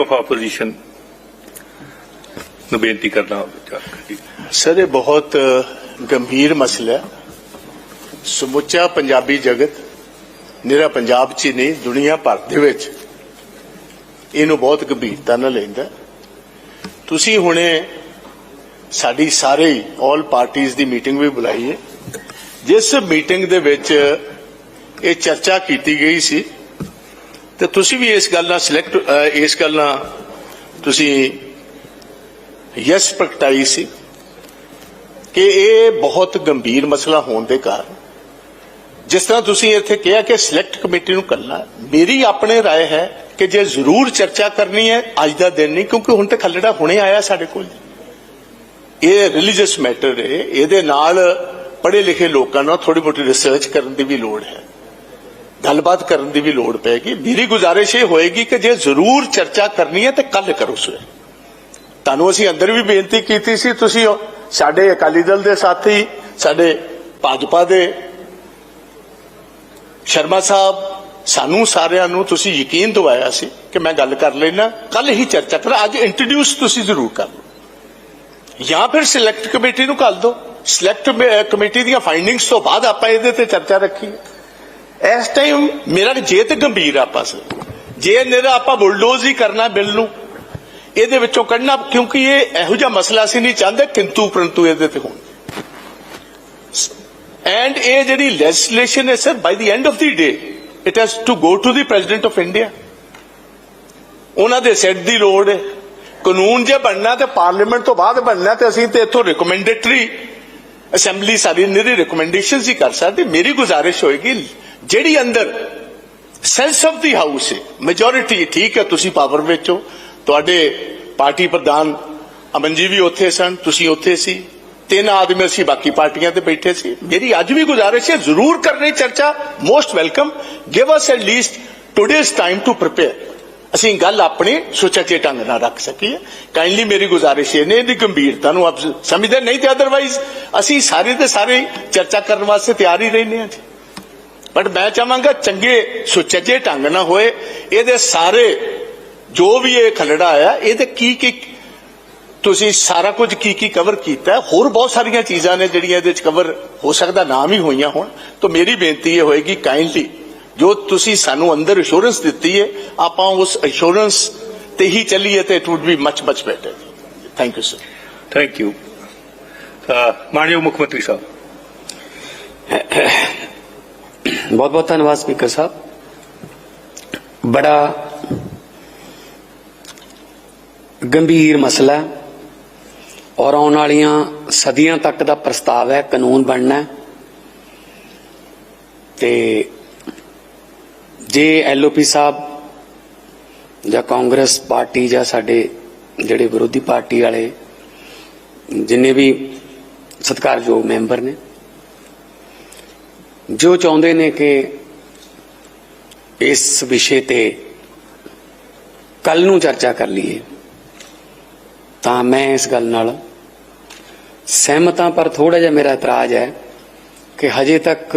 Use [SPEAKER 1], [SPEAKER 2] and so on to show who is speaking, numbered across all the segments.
[SPEAKER 1] Of opposition ਨੂੰ ਬੇਨਤੀ ਕਰਨਾ
[SPEAKER 2] ਸਰ ਇਹ ਬਹੁਤ ਗੰਭੀਰ ਮਸਲਾ ਹੈ। ਸਮੁੱਚਾ ਪੰਜਾਬੀ ਜਗਤ ਨਿਰਾ ਪੰਜਾਬ 'ਚ ਹੀ ਨਹੀਂ, ਦੁਨੀਆ ਭਰ ਦੇ ਵਿੱਚ ਇਹਨੂੰ ਬਹੁਤ ਗੰਭੀਰਤਾ ਨਾਲ ਲੈਂਦਾ ਤੁਸੀਂ ਹੁਣੇ ਸਾਡੀ ਸਾਰੇ ਆਲ ਪਾਰਟੀਆਂ ਦੀ ਮੀਟਿੰਗ ਵੀ ਬੁਲਾਈ ਹੈ। ਜਿਸ ਮੀਟਿੰਗ ਦੇ ਵਿੱਚ ਇਹ ਚਰਚਾ ਕੀਤੀ ਗਈ ਸੀ ਤੇ ਤੁਸੀਂ ਵੀ ਇਸ ਗੱਲ ਨਾਲ ਸਿਲੈਕਟ ਇਸ ਗੱਲ ਨਾਲ ਤੁਸੀਂ ਯਸ ਪ੍ਰਗਟਾਈ ਸੀ ਕਿ ਇਹ ਬਹੁਤ ਗੰਭੀਰ ਮਸਲਾ ਹੋਣ ਦੇ ਕਾਰਨ ਜਿਸ ਤਰ੍ਹਾਂ ਤੁਸੀਂ ਇੱਥੇ ਕਿਹਾ ਕਿ ਸਿਲੈਕਟ ਕਮੇਟੀ ਨੂੰ ਕਰਨਾ ਮੇਰੀ ਆਪਣੇ رائے ਹੈ ਕਿ ਜੇ ਜ਼ਰੂਰ ਚਰਚਾ ਕਰਨੀ ਹੈ ਅੱਜ ਦਾ ਦਿਨ ਨਹੀਂ ਕਿਉਂਕਿ ਹੁਣ ਤੇ ਖੱਲੜਾ ਹੁਣੇ ਆਇਆ ਸਾਡੇ ਕੋਲ ਇਹ ਰਿਲੀਜੀਅਸ ਮੈਟਰ ਹੈ ਇਹਦੇ ਨਾਲ ਪੜ੍ਹੇ ਲਿਖੇ ਲੋਕਾਂ ਨੂੰ ਥੋੜੀ ਮੋਟੀ ਰਿਸਰਚ ਕਰਨ ਦੀ ਵੀ ਲੋੜ ਹੈ ਗੱਲਬਾਤ ਕਰਨ ਦੀ ਵੀ ਲੋੜ ਪੈਗੀ ਮੇਰੀ ਗੁਜ਼ਾਰਿਸ਼ ਇਹ ਹੋਏਗੀ ਕਿ ਜੇ ਜ਼ਰੂਰ ਚਰਚਾ ਕਰਨੀ ਹੈ ਤੇ ਕੱਲ ਕਰੋ ਸਵੇਰੇ। ਤੁਹਾਨੂੰ ਅਸੀਂ ਅੰਦਰ ਵੀ ਬੇਨਤੀ ਕੀਤੀ ਸੀ, ਤੁਸੀਂ ਸਾਡੇ ਅਕਾਲੀ ਦਲ ਦੇ ਸਾਥੀ, ਸਾਡੇ ਭਾਜਪਾ ਦੇ ਸ਼ਰਮਾ ਸਾਹਿਬ, ਸਾਨੂੰ ਸਾਰਿਆਂ ਨੂੰ ਤੁਸੀਂ ਯਕੀਨ ਦਿਵਾਇਆ ਸੀ ਕਿ ਮੈਂ ਗੱਲ ਕਰ ਲੈਣਾ ਕੱਲ ਹੀ ਚਰਚਾ ਕਰ, ਅੱਜ ਇੰਟਰੋਡਿਊਸ ਤੁਸੀਂ ਜ਼ਰੂਰ ਕਰ ਲਓ। ਜਾਂ ਫਿਰ ਸਿਲੈਕਟ ਕਮੇਟੀ ਨੂੰ ਕੱਲ ਦਿਓ। ਸਿਲੈਕਟ ਕਮੇਟੀ ਦੀਆਂ ਫਾਈਂਡਿੰਗਸ ਤੋਂ ਬਾਅਦ ਆਪਾਂ ਇਹਦੇ ਤੇ ਚਰਚਾ ਰੱਖੀਏ ਇਸ ਟਾਈਮ ਮੇਰਾ ਜੇ ਤੇ ਗੰਭੀਰ ਆ ਆਪਸ ਜੇ ਨਿਹਰਾ ਆਪਾਂ ਬੁਲਡੋਜ਼ ਹੀ ਕਰਨਾ ਬਿੱਲ ਨੂੰ। ਇਹਦੇ ਵਿੱਚੋਂ ਕੱਢਣਾ, ਕਿਉਂਕਿ ਇਹ ਇਹੋ ਜਿਹਾ ਮਸਲਾ ਅਸੀਂ ਨਹੀਂ ਚਾਹੁੰਦੇ ਕਿੰਤੂ ਪਰੰਤੂ ਇਹਦੇ ਤੇ ਹੋਣ। ਐਂਡ ਇਹ ਜਿਹੜੀ ਲੈਜਿਸਲੇਸ਼ਨ ਹੈ sir by the end of the day it has to go to the president of India ਉਹਨਾਂ ਦੇ ਸੈੱਟ ਦੀ ਲੋੜ ਹੈ। ਕਾਨੂੰਨ ਜੇ ਬਣਨਾ ਤੇ ਪਾਰਲੀਮੈਂਟ ਤੋਂ ਬਾਅਦ ਬਣਨਾ ਤੇ ਅਸੀਂ ਤੇ ਇੱਥੋਂ ਰਿਕਮੈਂਡੇਟਰੀ ਅਸੈਂਬਲੀ ਸਾਡੀ ਨਿਰੀ ਰਿਕਮੈਂਡੇਸ਼ਨਸ ਹੀ ਕਰ ਸਕਦੇ। ਮੇਰੀ ਗੁਜ਼ਾਰਿਸ਼ ਹੋਏਗੀ ਜਿਹੜੀ ਅੰਦਰ ਸੈਂਸ ਆਫ ਦੀ ਹਾਊਸ ਹੈ ਮੈਜੋਰਿਟੀ ਠੀਕ ਹੈ, ਤੁਸੀਂ ਪਾਵਰ ਵਿੱਚ ਹੋ। ਤੁਹਾਡੇ ਪਾਰਟੀ ਪ੍ਰਧਾਨ ਅਮਨ ਜੀ ਵੀ ਉੱਥੇ ਸਨ, ਤੁਸੀਂ ਉੱਥੇ ਸੀ। ਤਿੰਨ ਆਦਮੀ ਅਸੀਂ ਬਾਕੀ ਪਾਰਟੀਆਂ ਤੇ ਬੈਠੇ ਸੀ। ਮੇਰੀ ਅੱਜ ਵੀ ਗੁਜ਼ਾਰਿਸ਼ ਹੈ, ਜ਼ਰੂਰ ਕਰਨੀ ਚਰਚਾ most welcome give us at least two days time to prepare ਅਸੀਂ ਗੱਲ ਆਪਣੇ ਸੁਚੱਜੇ ਢੰਗ ਨਾਲ ਰੱਖ ਸਕੀਏ। ਕਾਈਂਡਲੀ ਮੇਰੀ ਗੁਜ਼ਾਰਿਸ਼ ਇਹ ਨੇ ਇਹਦੀ ਗੰਭੀਰਤਾ ਨੂੰ ਆਪ ਸਮਝਦੇ ਨਹੀਂ ਤੇ ਅਦਰਵਾਈਜ਼ ਅਸੀਂ ਸਾਰੇ ਦੇ ਸਾਰੇ ਚਰਚਾ ਕਰਨ ਵਾਸਤੇ ਤਿਆਰ ਹੀ ਰਹਿੰਦੇ ਹਾਂ ਜੀ। ਬਟ ਮੈਂ ਚਾਹਾਂਗਾ ਚੰਗੇ ਸੁਚੱਜੇ ਢੰਗ ਨਾਲ ਹੋਏ। ਇਹਦੇ ਸਾਰੇ ਜੋ ਵੀ ਇਹ ਖਲੜਾ ਆਇਆ ਇਹਦੇ ਕੀ ਕੀ ਤੁਸੀਂ ਸਾਰਾ ਕੁਝ ਕੀ ਕੀ ਕਵਰ ਕੀਤਾ। ਹੋਰ ਬਹੁਤ ਸਾਰੀਆਂ ਚੀਜ਼ਾਂ ਨੇ ਜਿਹੜੀਆਂ ਇਹਦੇ ਵਿੱਚ ਕਵਰ ਹੋ ਸਕਦਾ ਨਾਮ ਹੀ ਹੋਈਆਂ ਹੋਣ। ਤਾਂ ਮੇਰੀ ਬੇਨਤੀ ਇਹ ਹੋਏਗੀ ਕਾਈਂਡਲੀ ਜੋ ਤੁਸੀਂ ਸਾਨੂੰ ਅੰਦਰ ਅਸ਼ੋਰੈਂਸ ਦਿੱਤੀ ਹੈ ਆਪਾਂ ਉਸ ਅਸ਼ੋਰੈਂਸ ਤੇ ਹੀ ਚੱਲੀਏ ਤੇ it would be much much better thank you sir
[SPEAKER 1] thank you ਮਾਨਯੋਗ ਮੁੱਖ ਮੰਤਰੀ ਸਾਹਿਬ।
[SPEAKER 3] ਬਹੁਤ ਬਹੁਤ ਧੰਨਵਾਦ ਸਪੀਕਰ ਸਾਹਿਬ ਬੜਾ ਗੰਭੀਰ ਮਸਲਾ ਔਰ ਆਉਣ ਵਾਲੀਆਂ ਸਦੀਆਂ ਤੱਕ ਦਾ ਪ੍ਰਸਤਾਵ ਹੈ ਕਾਨੂੰਨ ਬਣਨਾ ਹੈ ਤੇ ਜੇ ਐਲਓਪੀ ਸਾਹਿਬ ਜਾਂ ਕਾਂਗਰਸ ਪਾਰਟੀ ਜਾਂ ਸਾਡੇ ਜਿਹੜੇ ਵਿਰੋਧੀ ਪਾਰਟੀ ਵਾਲੇ ਜਿੰਨੇ ਵੀ ਸਤਿਕਾਰਯੋਗ ਮੈਂਬਰ ਨੇ ਜੋ ਚਾਹੁੰਦੇ ਨੇ ਕਿ ਇਸ ਵਿਸ਼ੇ ਤੇ ਕੱਲ ਨੂੰ ਚਰਚਾ ਕਰ ਲਈਏ, ਤਾਂ ਮੈਂ ਇਸ ਗੱਲ ਨਾਲ ਸਹਿਮਤ ਹਾਂ, ਪਰ ਥੋੜਾ ਜਿਹਾ ਮੇਰਾ ਇਤਰਾਜ਼ ਹੈ ਕਿ ਹਜੇ ਤੱਕ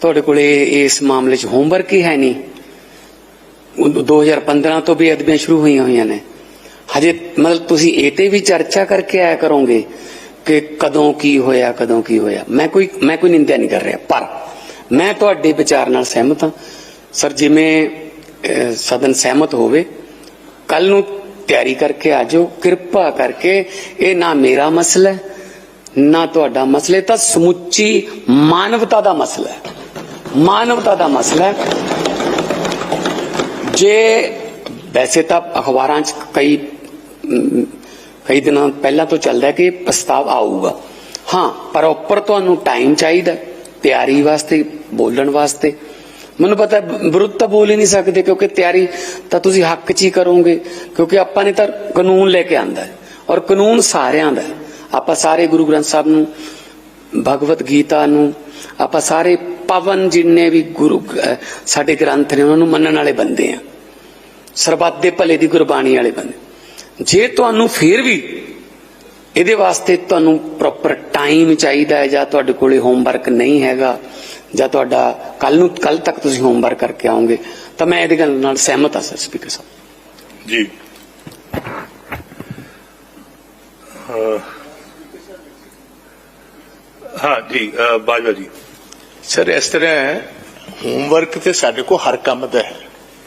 [SPEAKER 3] ਤੁਹਾਡੇ ਕੋਲੇ ਇਸ ਮਾਮਲੇ 'ਚ ਹੋਮਵਰਕ ਹੀ ਹੈ ਨਹੀਂ। ਉਹ 2015 ਤੋਂ ਵੀ ਅਦਬੀਆਂ ਸ਼ੁਰੂ ਹੋਈਆਂ ਹੋਈਆਂ ਨੇ। ਹਜੇ ਮਤਲਬ ਤੁਸੀਂ ਇਹ ਤੇ ਵੀ ਚਰਚਾ ਕਰਕੇ ਆਇਆ ਕਰੋਗੇ। ਕਿ ਕਦੋਂ ਕੀ ਹੋਇਆ, ਕਦੋਂ ਕੀ ਹੋਇਆ। ਮੈਂ ਕੋਈ ਮੈਂ ਕੋਈ ਨਿੰਦਿਆ ਨਹੀਂ ਕਰ ਰਿਹਾ, ਪਰ ਮੈਂ ਤੁਹਾਡੇ ਵਿਚਾਰ ਨਾਲ ਸਹਿਮਤ ਹਾਂ। ਸਰ, ਜਿਵੇਂ ਸਦਨ ਸਹਿਮਤ ਹੋਵੇ ਕੱਲ ਨੂੰ ਤਿਆਰੀ ਕਰਕੇ ਆ ਜਾਓ, ਕਿਰਪਾ ਕਰਕੇ ਇਹ ਨਾ ਮੇਰਾ ਮਸਲਾ ਨਾ ਤੁਹਾਡਾ ਮਸਲਾ ਤਾਂ ਸਮੁੱਚੀ ਮਾਨਵਤਾ ਦਾ ਮਸਲਾ ਹੈ। ਮਾਨਵਤਾ ਦਾ ਮਸਲਾ ਹੈ। ਜੇ, ਵੈਸੇ ਤਾਂ ਅਖਬਾਰਾਂ 'ਚ ਕਈ ਕਈ ਦਿਨਾਂ ਪਹਿਲਾਂ ਤੋਂ ਚੱਲਦਾ ਕਿ ਪ੍ਰਸਤਾਵ ਆਊਗਾ। ਹਾਂ, ਪਰ ਉੱਪਰ ਤੁਹਾਨੂੰ ਟਾਈਮ ਚਾਹੀਦਾ ਤਿਆਰੀ ਵਾਸਤੇ, ਬੋਲਣ ਵਾਸਤੇ। ਮੈਨੂੰ ਪਤਾ ਵਿਰੁੱਧ ਤਾਂ ਬੋਲ ਹੀ ਨਹੀਂ ਸਕਦੇ ਕਿਉਂਕਿ ਤਿਆਰੀ ਤਾਂ ਤੁਸੀਂ ਹੱਕ 'ਚ ਹੀ ਕਰੋਗੇ, ਕਿਉਂਕਿ ਆਪਾਂ ਨੇ ਤਾਂ ਕਾਨੂੰਨ ਲੈ ਕੇ ਆਂਦਾ ਹੈ ਔਰ ਕਾਨੂੰਨ ਸਾਰਿਆਂ ਦਾ ਆਪਾਂ ਸਾਰੇ ਗੁਰੂ ਗ੍ਰੰਥ ਸਾਹਿਬ ਨੂੰ ਭਗਵਤ ਗੀਤਾ ਨੂੰ, ਆਪਾਂ ਸਾਰੇ ਪਵਨ ਜਿੰਨੇ ਵੀ ਗੁਰੂ ਸਾਡੇ ਗ੍ਰੰਥ ਨੇ, ਉਹਨਾਂ ਨੂੰ ਮੰਨਣ ਵਾਲੇ ਬੰਦੇ ਆ। ਸਰਬੱਤ ਦੇ ਭਲੇ ਦੀ ਗੁਰਬਾਣੀ ਵਾਲੇ ਬੰਦੇ। ਜੇ ਤੁਹਾਨੂੰ ਫੇਰ ਵੀ ਇਹਦੇ ਵਾਸਤੇ ਤੁਹਾਨੂੰ ਪ੍ਰੋਪਰ ਟਾਈਮ ਚਾਹੀਦਾ ਹੈ ਜਾਂ ਤੁਹਾਡੇ ਕੋਲੇ ਹੋਮਵਰਕ ਨਹੀਂ ਹੈਗਾ ਜਾਂ ਤੁਹਾਡਾ ਕੱਲ ਨੂੰ ਕੱਲ ਤੱਕ ਤੁਸੀਂ ਹੋਮਵਰਕ ਕਰਕੇ ਆਓਗੇ ਤਾਂ ਮੈਂ ਇਹਦੇ ਗੱਲ ਨਾਲ ਸਹਿਮਤ ਹਾਂ ਸਰ ਸਪੀਕਰ ਸਾਹਿਬ।
[SPEAKER 1] ਜੀ। ਹਾਂ ਜੀ ਬਾਜਵਾ ਜੀ।
[SPEAKER 2] ਸਰ ਇਸ ਤਰ੍ਹਾਂ ਹੈ ਹੋਮਵਰਕ ਤੇ ਸਾਡੇ ਕੋਲ ਹਰ ਕੰਮ ਦਾ ਹੈ।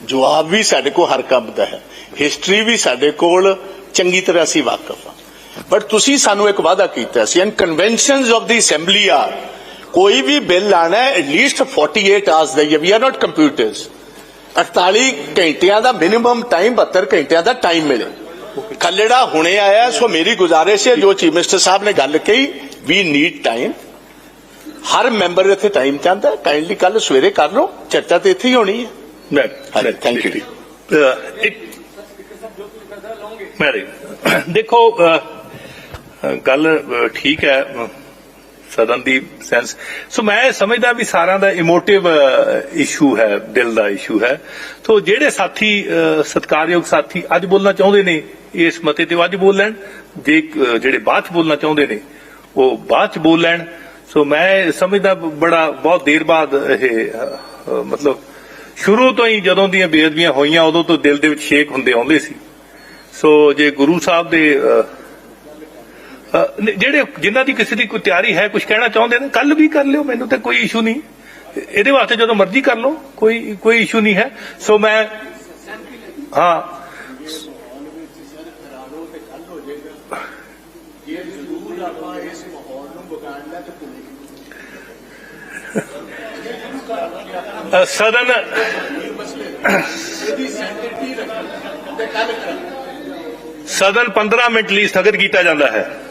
[SPEAKER 2] ਜਵਾਬ ਵੀ ਸਾਡੇ ਕੋਲ ਹਰ ਕੰਮ ਦਾ ਹੈ। ਹਿਸਟਰੀ ਵੀ ਸਾਡੇ ਕੋਲ ਚੰਗੀ ਤਰ੍ਹਾਂ ਅਸੀਂ ਵਾਕਫ ਹਾਂ। ਬਟ ਤੁਸੀਂ ਸਾਨੂੰ ਇੱਕ ਵਾਅਦਾ ਕੀਤਾ ਸੀ and conventions of the assembly ਆ ਕੋਈ ਵੀ ਬਿੱਲ ਆਣਾ ਹੈ ਐਟਲੀਸਟ 48 ਆਵਰਸ ਦਾ ਵੀ ਆਰ ਨਾਟ ਕੰਪਿਊਟਰਸ 48 ਘੰਟਿਆਂ ਦਾ ਮਿਨੀਮਮ ਟਾਈਮ 72 ਘੰਟਿਆਂ ਦਾ ਟਾਈਮ ਮਿਲੇ। ਕੱਲੜਾ ਹੁਣੇ ਆਇਆ ਸੋ ਮੇਰੀ ਗੁਜ਼ਾਰਿਸ਼ ਹੈ, ਜੋ ਚੀਫ ਮਿਨਿਸਟਰ ਸਾਹਿਬ ਨੇ ਗੱਲ ਕਹੀ ਵੀ ਨੀਡ ਟਾਈਮ ਹਰ ਮੈਂਬਰ ਇੱਥੇ ਟਾਈਮ ਚਾਹੁੰਦਾ ਕਾਈਂਡਲੀ ਕੱਲ ਸਵੇਰੇ ਕਰ ਲਓ, ਚਰਚਾ ਤੇ ਇੱਥੇ ਹੀ ਹੋਣੀ ਹੈ।
[SPEAKER 1] ਮੈਂ ਇੱਕ ਮੈਰੀ ਦੇਖੋ ਗੱਲ ਠੀਕ ਹੈ ਸਦਨ ਦੀ ਸੈਂਸ ਸੋ ਮੈਂ ਸਮਝਦਾ ਵੀ ਸਾਰਿਆਂ ਦਾ ਇਮੋਟਿਵ ਇਸ਼ੂ ਹੈ ਦਿਲ ਦਾ ਇਸ਼ੂ ਹੈ। ਸੋ ਜਿਹੜੇ ਸਾਥੀ ਸਤਿਕਾਰਯੋਗ ਸਾਥੀ ਅੱਜ ਬੋਲਣਾ ਚਾਹੁੰਦੇ ਨੇ ਇਸ ਮਤੇ ਤੇ ਅੱਜ ਬੋਲ ਲੈਣ। ਜੇ ਜਿਹੜੇ ਬਾਅਦ ਚ ਬੋਲਣਾ ਚਾਹੁੰਦੇ ਨੇ ਉਹ ਬਾਅਦ ਚ ਬੋਲ ਲੈਣ। ਸੋ ਮੈਂ ਸਮਝਦਾ ਬੜਾ ਬਹੁਤ ਦੇਰ ਬਾਅਦ ਇਹ ਮਤਲਬ ਸ਼ੁਰੂ ਤੋਂ ਹੀ ਜਦੋਂ ਦੀਆਂ ਬੇਅਦਬੀਆਂ ਹੋਈਆਂ, ਉਦੋਂ ਤੋਂ ਦਿਲ ਦੇ ਵਿੱਚ ਸ਼ੇਕ ਹੁੰਦੇ ਆਉਂਦੇ ਸੀ। ਸੋ ਜੇ ਗੁਰੂ ਸਾਹਿਬ ਦੇ ਜਿਹੜੇ ਜਿਨ੍ਹਾਂ ਦੀ ਕਿਸੇ ਦੀ ਕੋਈ ਤਿਆਰੀ ਹੈ ਕੁਝ ਕਹਿਣਾ ਚਾਹੁੰਦੇ ਨੇ ਕੱਲ ਵੀ ਕਰ ਲਿਓ, ਮੈਨੂੰ ਤਾਂ ਕੋਈ ਇਸ਼ੂ ਨਹੀਂ। ਇਹਦੇ ਵਾਸਤੇ ਜਦੋਂ ਮਰਜ਼ੀ ਕਰ ਲਓ, ਕੋਈ ਕੋਈ ਇਸ਼ੂ ਨਹੀਂ ਹੈ। ਸੋ ਮੈਂ, ਹਾਂ। ਸਦਨ ਸਦਨ 15 ਮਿੰਟ ਲਈ ਸਥਗਿਤ ਕੀਤਾ ਜਾਂਦਾ ਹੈ।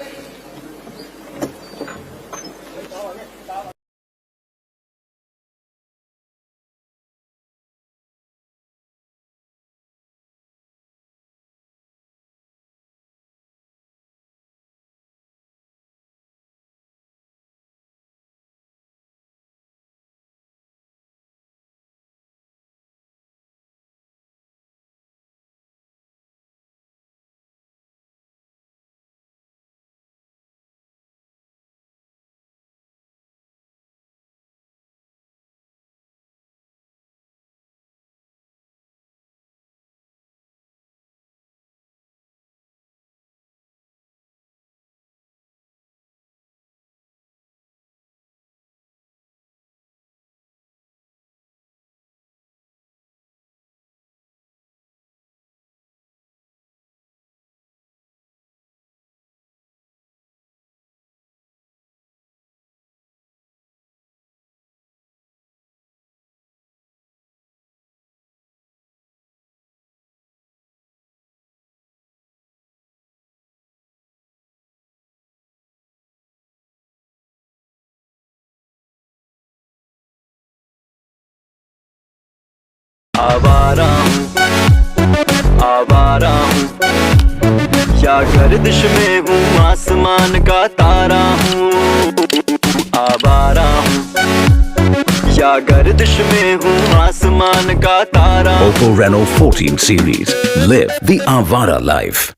[SPEAKER 4] आवारा हूँ आवारा हूँ या गर्दिश में हूँ आसमान का तारा हूँ आवारा हूँ या गर्दिश में हूँ आसमान का तारा
[SPEAKER 5] Oppo Reno 14 series. Live the Avara life.